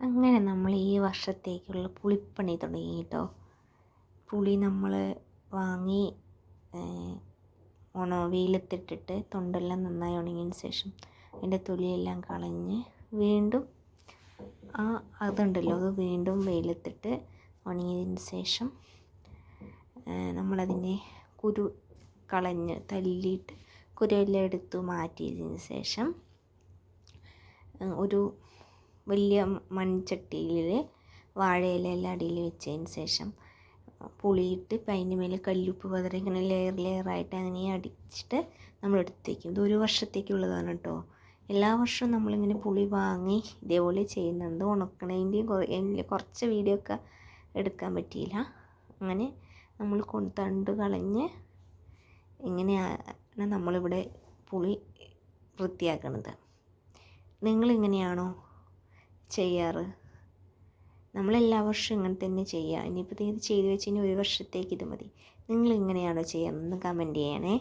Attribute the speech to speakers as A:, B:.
A: അങ്ങനെ നമ്മൾ ഈ വർഷത്തേക്കുള്ള പുളിപ്പണി തുടങ്ങി കേട്ടോ പുളി നമ്മൾ വാങ്ങി ഉണ വെയിലത്തിട്ടിട്ട് തൊണ്ടെല്ലാം നന്നായി ഉണങ്ങിയതിന് ശേഷം അതിന്റെ തൊലിയെല്ലാം കളഞ്ഞ് വീണ്ടും ആ അതുണ്ടല്ലോ അത് വീണ്ടും വെയിലത്തിട്ട് ഉണങ്ങിയതിന് ശേഷം നമ്മളതിനെ കുരു കളഞ്ഞ് തല്ലിയിട്ട് കുരുവെല്ലാം എടുത്തു മാറ്റിയതിന് ശേഷം ഒരു വലിയ മൺചട്ടിയിൽ വാഴയിലെല്ലാം അടിയിൽ വെച്ചതിന് ശേഷം പുളിയിട്ട് ഇപ്പം അതിന്റെ മേലെ കല്ലുപ്പ് പതറി ഇങ്ങനെ ലെയർ ലെയറായിട്ട് അങ്ങനെ അടിച്ചിട്ട് നമ്മൾ എടുത്ത് വയ്ക്കും ഇത് ഒരു വർഷത്തേക്കുള്ളതാണ് കേട്ടോ. എല്ലാ വർഷവും നമ്മളിങ്ങനെ പുളി വാങ്ങി ഇതേപോലെ ചെയ്യുന്നുണ്ട്. ഉണക്കണതിന്റെയും കുറച്ച് വീഡിയോ ഒക്കെ എടുക്കാൻ പറ്റിയില്ല. അങ്ങനെ നമ്മൾ കൊണ്ട് തണ്ട് കളഞ്ഞ് ഇങ്ങനെയാണ് നമ്മളിവിടെ പുളി വൃത്തിയാക്കുന്നത് നിങ്ങളിങ്ങനെയാണോ ചെയ്യാറ്. നമ്മളെല്ലാ വർഷവും ഇങ്ങനെ തന്നെ ചെയ്യുക ഇനിയിപ്പോൾ ഇത് ചെയ്ത് വെച്ച് ഇനി ഒരു വർഷത്തേക്ക് ഇത് മതി. നിങ്ങൾ ചെയ്യുക ഒന്ന് കമന്റ് ചെയ്യണേ.